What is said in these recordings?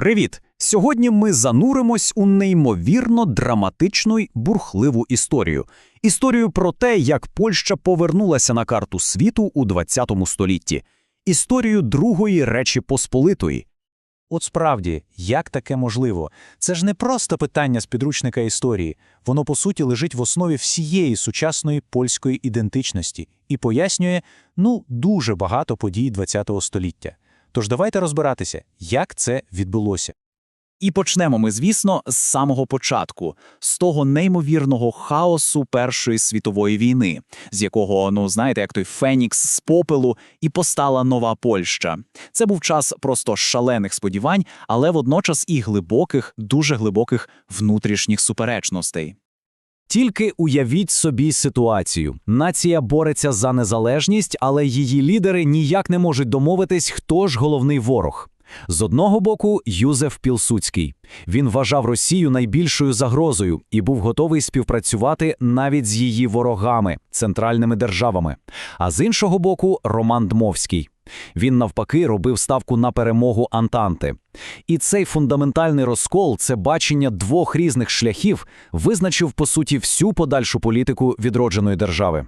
Привіт! Сьогодні ми зануримось у неймовірно драматичну й бурхливу історію. Історію про те, як Польща повернулася на карту світу у 20 столітті. Історію Другої Речі Посполитої. От справді, як таке можливо? Це ж не просто питання з підручника історії. Воно, по суті, лежить в основі всієї сучасної польської ідентичності і пояснює, ну, дуже багато подій ХХ століття. Тож давайте розбиратися, як це відбулося. І почнемо ми, звісно, з самого початку, з того неймовірного хаосу Першої світової війни, з якого, ну знаєте, як той Фенікс з попелу, і постала нова Польща. Це був час просто шалених сподівань, але водночас і глибоких, дуже глибоких внутрішніх суперечностей. Тільки уявіть собі ситуацію. Нація бореться за незалежність, але її лідери ніяк не можуть домовитись, хто ж головний ворог. З одного боку, Юзеф Пілсуцький. Він вважав Росію найбільшою загрозою і був готовий співпрацювати навіть з її ворогами, центральними державами. А з іншого боку, Роман Дмовський. Він навпаки робив ставку на перемогу Антанти. І цей фундаментальний розкол, це бачення двох різних шляхів, визначив по суті всю подальшу політику відродженої держави.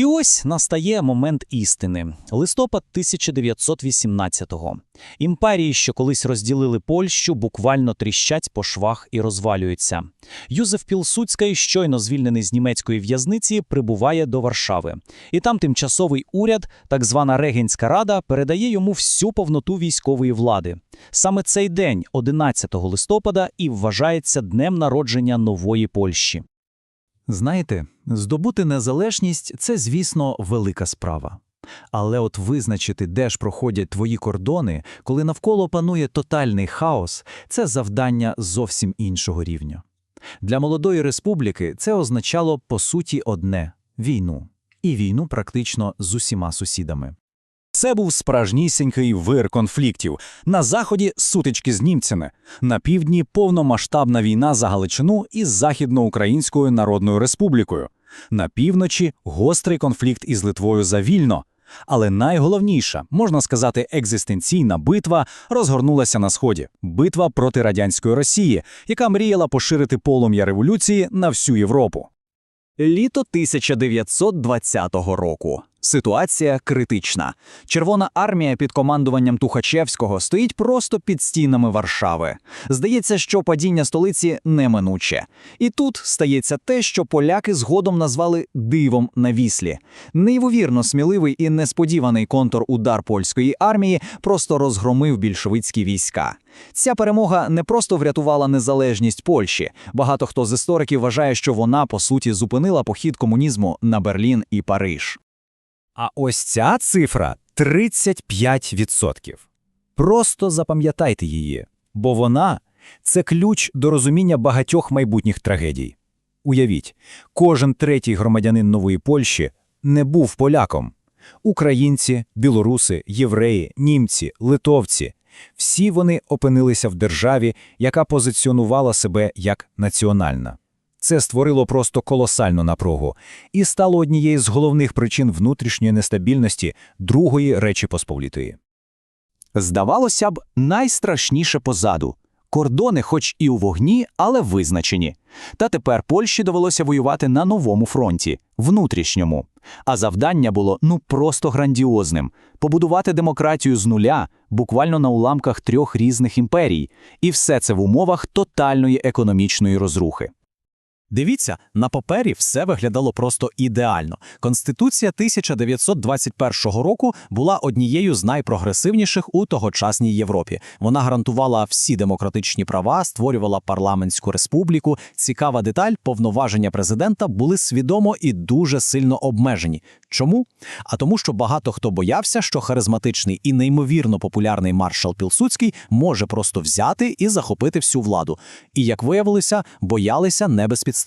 І ось настає момент істини. Листопад 1918-го. Імперії, що колись розділили Польщу, буквально тріщать по швах і розвалюються. Юзеф Пілсуцький, щойно звільнений з німецької в'язниці, прибуває до Варшави. І там тимчасовий уряд, так звана Регенська рада, передає йому всю повноту військової влади. Саме цей день, 11 листопада, і вважається днем народження нової Польщі. Знаєте, здобути незалежність це, звісно, велика справа. Але от визначити, де ж проходять твої кордони, коли навколо панує тотальний хаос, це завдання зовсім іншого рівня. Для молодої республіки це означало по суті одне війну, і війну практично з усіма сусідами. Це був справжнісінький вир конфліктів. На заході сутички з німцями, на півдні повномасштабна війна за Галичину із Західноукраїнською Народною Республікою, на півночі гострий конфлікт із Литвою за вільно. Але найголовніша, можна сказати, екзистенційна битва розгорнулася на сході битва проти радянської Росії, яка мріяла поширити полум'я революції на всю Європу. Літо 1920 року. Ситуація критична. Червона армія під командуванням Тухачевського стоїть просто під стінами Варшави. Здається, що падіння столиці неминуче. І тут стається те, що поляки згодом назвали дивом на віслі. Неймовірно сміливий і несподіваний контрудар польської армії просто розгромив більшовицькі війська. Ця перемога не просто врятувала незалежність Польщі. Багато хто з істориків вважає, що вона по суті зупинила похід комунізму на Берлін і Париж. А ось ця цифра 35%. Просто запам'ятайте її, бо вона це ключ до розуміння багатьох майбутніх трагедій. Уявіть, кожен третій громадянин нової Польщі не був поляком. Українці, білоруси, євреї, німці, литовці всі вони опинилися в державі, яка позиціонувала себе як національна. Це створило просто колосальну напругу і стало однією з головних причин внутрішньої нестабільності Другої Речі Посполітої. Здавалося б, найстрашніше позаду. Кордони, хоч і у вогні, але визначені. Та тепер Польщі довелося воювати на новому фронті, внутрішньому. А завдання було ну просто грандіозним побудувати демократію з нуля, буквально на уламках трьох різних імперій, і все це в умовах тотальної економічної розрухи. Дивіться, на папері все виглядало просто ідеально. Конституція 1921 року була однією з найпрогресивніших у тогочасній Європі. Вона гарантувала всі демократичні права, створювала парламентську республіку. Цікава деталь, повноваження президента були свідомо і дуже сильно обмежені. Чому? А тому, що багато хто боявся, що харизматичний і неймовірно популярний маршал Пілсуцький може просто взяти і захопити всю владу. І як виявилося, боялися не безпідставно.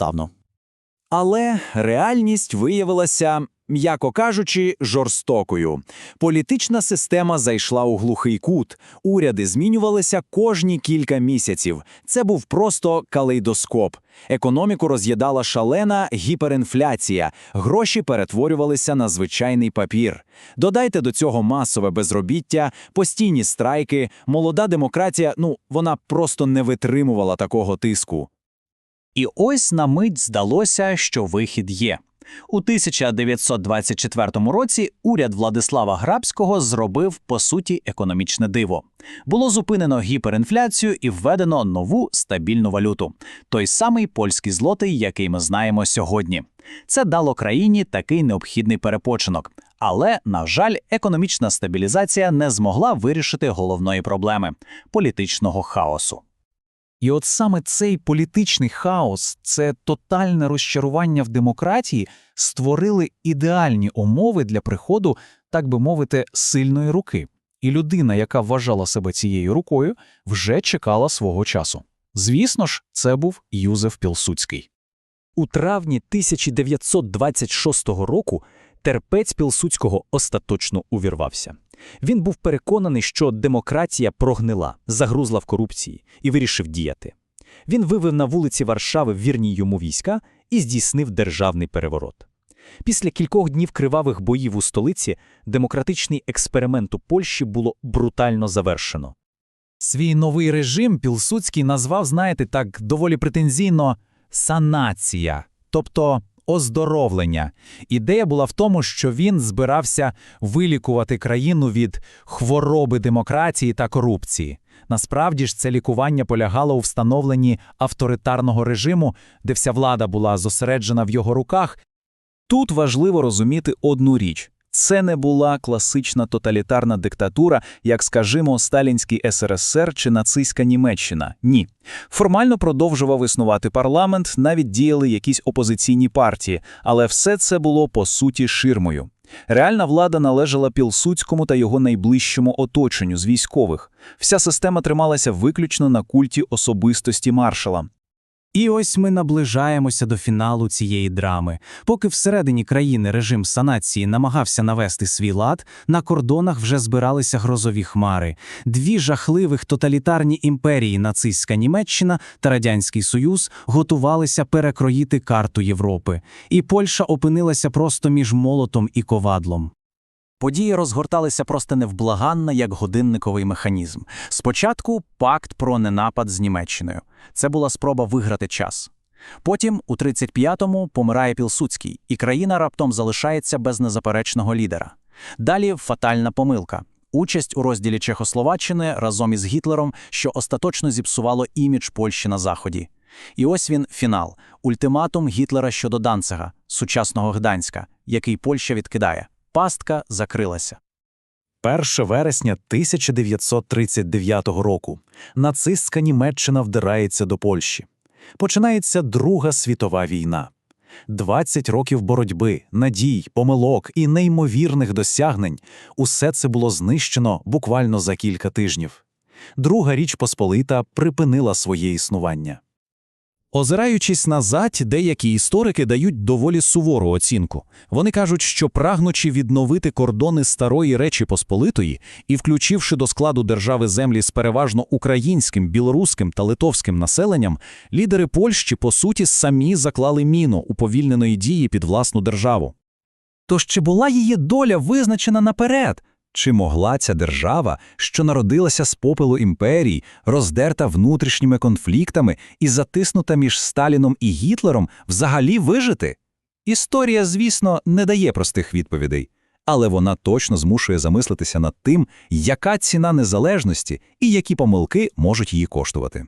Але реальність виявилася, м'яко кажучи, жорстокою. Політична система зайшла у глухий кут. Уряди змінювалися кожні кілька місяців. Це був просто калейдоскоп. Економіку роз'їдала шалена гіперінфляція, гроші перетворювалися на звичайний папір. Додайте до цього масове безробіття, постійні страйки, молода демократія, ну, вона просто не витримувала такого тиску. І ось на мить здалося, що вихід є. У 1924 році уряд Владислава Грабського зробив, по суті, економічне диво. Було зупинено гіперінфляцію і введено нову стабільну валюту – той самий польський злотий, який ми знаємо сьогодні. Це дало країні такий необхідний перепочинок. Але, на жаль, економічна стабілізація не змогла вирішити головної проблеми – політичного хаосу. І от саме цей політичний хаос, це тотальне розчарування в демократії, створили ідеальні умови для приходу, так би мовити, сильної руки. І людина, яка вважала себе цією рукою, вже чекала свого часу. Звісно ж, це був Юзеф Пілсудський. У травні 1926 року терпець Пілсудського остаточно увірвався. Він був переконаний, що демократія прогнила, загрузла в корупції і вирішив діяти. Він вивів на вулиці Варшави вірні йому війська і здійснив державний переворот. Після кількох днів кривавих боїв у столиці демократичний експеримент у Польщі було брутально завершено. Свій новий режим Пілсудський назвав, знаєте, так доволі претензійно санація, тобто оздоровлення. Ідея була в тому, що він збирався вилікувати країну від хвороби демократії та корупції. Насправді ж це лікування полягало у встановленні авторитарного режиму, де вся влада була зосереджена в його руках. Тут важливо розуміти одну річ. Це не була класична тоталітарна диктатура, як, скажімо, Сталінський СРСР чи нацистська Німеччина. Ні. Формально продовжував існувати парламент, навіть діяли якісь опозиційні партії, але все це було по суті ширмою. Реальна влада належала Пілсудському та його найближчому оточенню з військових. Вся система трималася виключно на культі особистості маршала. І ось ми наближаємося до фіналу цієї драми. Поки всередині країни режим санації намагався навести свій лад, на кордонах вже збиралися грозові хмари. Дві жахливих тоталітарні імперії нацистська Німеччина та Радянський Союз готувалися перекроїти карту Європи. І Польща опинилася просто між молотом і ковадлом. Події розгорталися просто невблаганно, як годинниковий механізм. Спочатку пакт про ненапад з Німеччиною. Це була спроба виграти час. Потім, у 35-му, помирає Пілсудський, і країна раптом залишається без незаперечного лідера. Далі фатальна помилка. Участь у розділі Чехословаччини разом із Гітлером, що остаточно зіпсувало імідж Польщі на Заході. І ось він фінал – ультиматум Гітлера щодо Данцига, сучасного Гданська, який Польща відкидає. Пастка закрилася. 1 вересня 1939 року нацистська Німеччина вдирається до Польщі. Починається Друга світова війна. 20 років боротьби, надій, помилок і неймовірних досягнень – усе це було знищено буквально за кілька тижнів. Друга Річ Посполита припинила своє існування. Озираючись назад, деякі історики дають доволі сувору оцінку. Вони кажуть, що прагнучи відновити кордони старої Речі Посполитої і включивши до складу держави землі з переважно українським, білоруським та литовським населенням, лідери Польщі, по суті, самі заклали міну уповільненої дії під власну державу. Тож чи була її доля визначена наперед? Чи могла ця держава, що народилася з попелу імперій, роздерта внутрішніми конфліктами і затиснута між Сталіном і Гітлером, взагалі вижити? Історія, звісно, не дає простих відповідей, але вона точно змушує замислитися над тим, яка ціна незалежності і які помилки можуть її коштувати.